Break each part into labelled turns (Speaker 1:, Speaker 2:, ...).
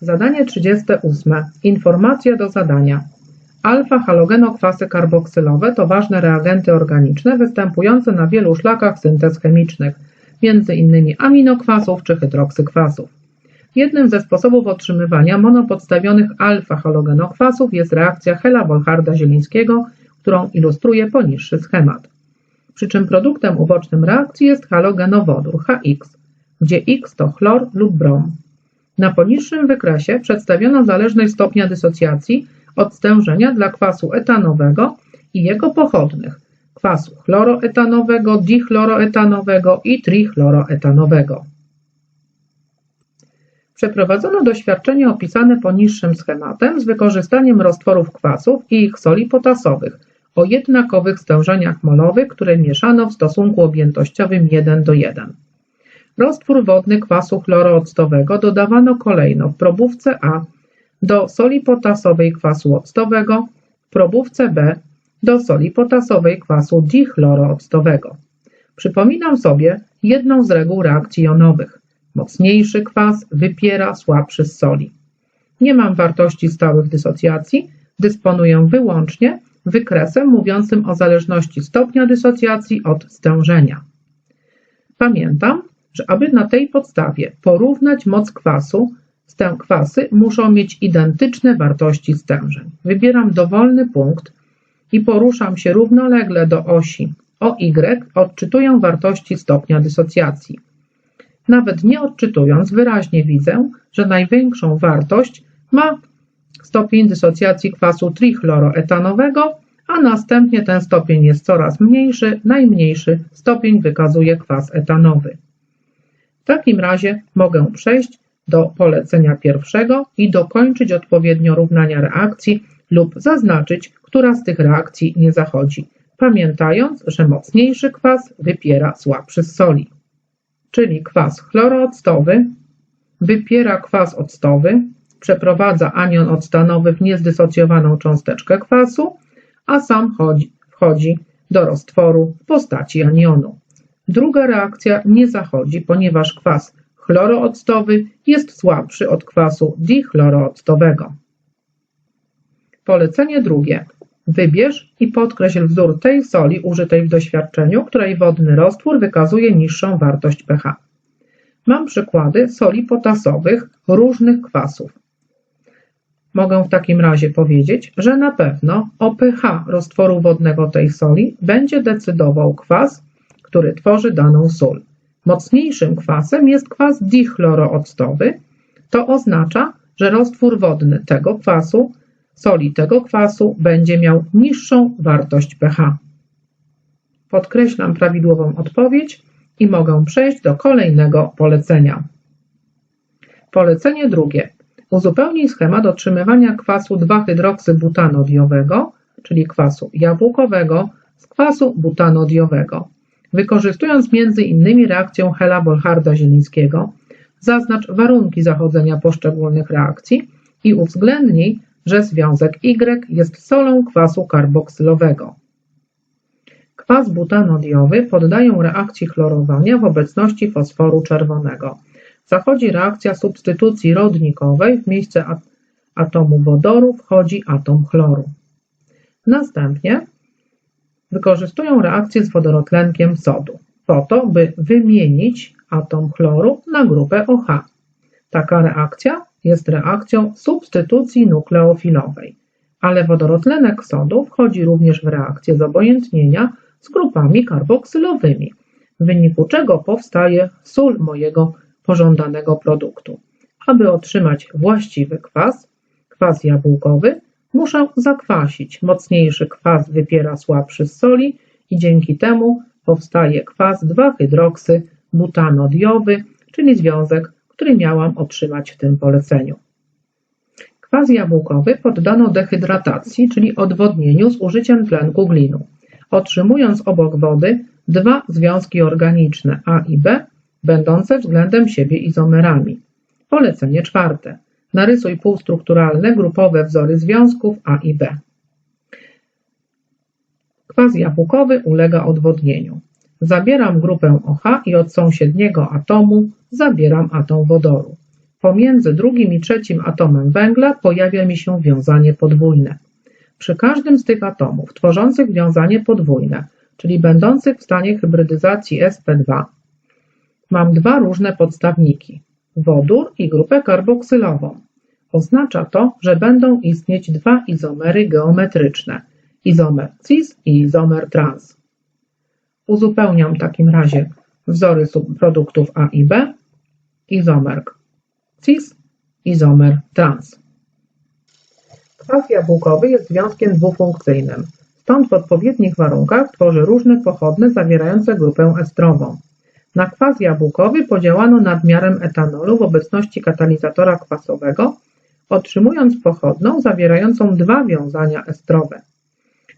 Speaker 1: Zadanie 38. Informacja do zadania. Alfa-halogenokwasy karboksylowe to ważne reagenty organiczne występujące na wielu szlakach syntez chemicznych, m.in. aminokwasów czy hydroksykwasów. Jednym ze sposobów otrzymywania monopodstawionych alfa-halogenokwasów jest reakcja Hela-Volharda-Zielińskiego, którą ilustruje poniższy schemat. Przy czym produktem ubocznym reakcji jest halogenowodór HX, gdzie X to chlor lub brom. Na poniższym wykresie przedstawiono zależność stopnia dysocjacji od stężenia dla kwasu etanowego i jego pochodnych kwasu chloroetanowego, dichloroetanowego i trichloroetanowego. Przeprowadzono doświadczenie opisane poniższym schematem z wykorzystaniem roztworów kwasów i ich soli potasowych o jednakowych stężeniach molowych, które mieszano w stosunku objętościowym 1 do 1. Roztwór wodny kwasu chlorooctowego dodawano kolejno w probówce A do soli potasowej kwasu octowego, w probówce B do soli potasowej kwasu dichlorooctowego. Przypominam sobie jedną z reguł reakcji jonowych. Mocniejszy kwas wypiera słabszy z soli. Nie mam wartości stałych dysocjacji, dysponuję wyłącznie wykresem mówiącym o zależności stopnia dysocjacji od stężenia. Pamiętam, że aby na tej podstawie porównać moc kwasu, te kwasy muszą mieć identyczne wartości stężeń. Wybieram dowolny punkt i poruszam się równolegle do osi OY, odczytuję wartości stopnia dysocjacji. Nawet nie odczytując, wyraźnie widzę, że największą wartość ma stopień dysocjacji kwasu trichloroetanowego, a następnie ten stopień jest coraz mniejszy, najmniejszy stopień wykazuje kwas etanowy. W takim razie mogę przejść do polecenia pierwszego i dokończyć odpowiednio równania reakcji lub zaznaczyć, która z tych reakcji nie zachodzi, pamiętając, że mocniejszy kwas wypiera słabszy z soli. Czyli kwas chlorooctowy wypiera kwas octowy, przeprowadza anion octanowy w niezdysocjowaną cząsteczkę kwasu, a sam chodzi, wchodzi do roztworu w postaci anionu. Druga reakcja nie zachodzi, ponieważ kwas chlorooctowy jest słabszy od kwasu dichlorooctowego. Polecenie drugie. Wybierz i podkreśl wzór tej soli użytej w doświadczeniu, której wodny roztwór wykazuje niższą wartość pH. Mam przykłady soli potasowych różnych kwasów. Mogę w takim razie powiedzieć, że na pewno o pH roztworu wodnego tej soli będzie decydował kwas, który tworzy daną sól. Mocniejszym kwasem jest kwas dichlorooctowy. To oznacza, że roztwór wodny tego kwasu, soli tego kwasu będzie miał niższą wartość pH. Podkreślam prawidłową odpowiedź i mogę przejść do kolejnego polecenia. Polecenie drugie. Uzupełnij schemat otrzymywania kwasu 2-hydroksybutanodiowego, czyli kwasu jabłkowego, z kwasu butanodiowego. Wykorzystując m.in. reakcję Hela-Bolharda-Zielińskiego, zaznacz warunki zachodzenia poszczególnych reakcji i uwzględnij, że związek Y jest solą kwasu karboksylowego. Kwas butanodiowy poddają reakcji chlorowania w obecności fosforu czerwonego. Zachodzi reakcja substytucji rodnikowej, w miejsce atomu wodoru wchodzi atom chloru. Następnie wykorzystują reakcję z wodorotlenkiem sodu po to, by wymienić atom chloru na grupę OH. Taka reakcja jest reakcją substytucji nukleofilowej, ale wodorotlenek sodu wchodzi również w reakcję zobojętnienia z grupami karboksylowymi, w wyniku czego powstaje sól mojego pożądanego produktu. Aby otrzymać właściwy kwas, kwas jabłkowy, Muszę zakwasić. Mocniejszy kwas wypiera słabszy z soli i dzięki temu powstaje kwas 2-hydroksy-butanodiowy, czyli związek, który miałam otrzymać w tym poleceniu. Kwas jabłkowy poddano dehydratacji, czyli odwodnieniu z użyciem tlenku glinu, otrzymując obok wody dwa związki organiczne A i B, będące względem siebie izomerami. Polecenie czwarte. Narysuj półstrukturalne grupowe wzory związków A i B. Kwas jabłkowy ulega odwodnieniu. Zabieram grupę OH i od sąsiedniego atomu zabieram atom wodoru. pomiędzy drugim i trzecim atomem węgla pojawia mi się wiązanie podwójne. Przy każdym z tych atomów tworzących wiązanie podwójne, czyli będących w stanie hybrydyzacji sp2, mam dwa różne podstawniki wodór i grupę karboksylową. Oznacza to, że będą istnieć dwa izomery geometryczne izomer cis i izomer trans. Uzupełniam w takim razie wzory subproduktów A i B, izomer cis, izomer trans. Kwas jabłkowy jest związkiem dwufunkcyjnym, stąd w odpowiednich warunkach tworzy różne pochodne zawierające grupę estrową. Na kwas jabłkowy podziałano nadmiarem etanolu w obecności katalizatora kwasowego, otrzymując pochodną zawierającą dwa wiązania estrowe.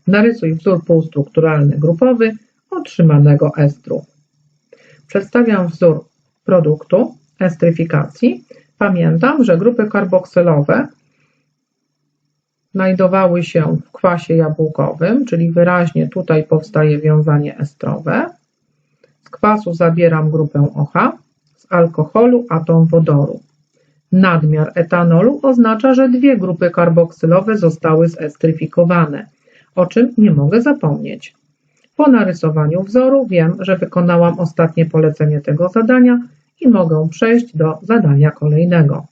Speaker 1: Narysuj wzór półstrukturalny grupowy otrzymanego estru. Przedstawiam wzór produktu estryfikacji. Pamiętam, że grupy karboksylowe znajdowały się w kwasie jabłkowym, czyli wyraźnie tutaj powstaje wiązanie estrowe. Z kwasu zabieram grupę OH, z alkoholu atom wodoru. Nadmiar etanolu oznacza, że dwie grupy karboksylowe zostały zestryfikowane, o czym nie mogę zapomnieć. Po narysowaniu wzoru wiem, że wykonałam ostatnie polecenie tego zadania i mogę przejść do zadania kolejnego.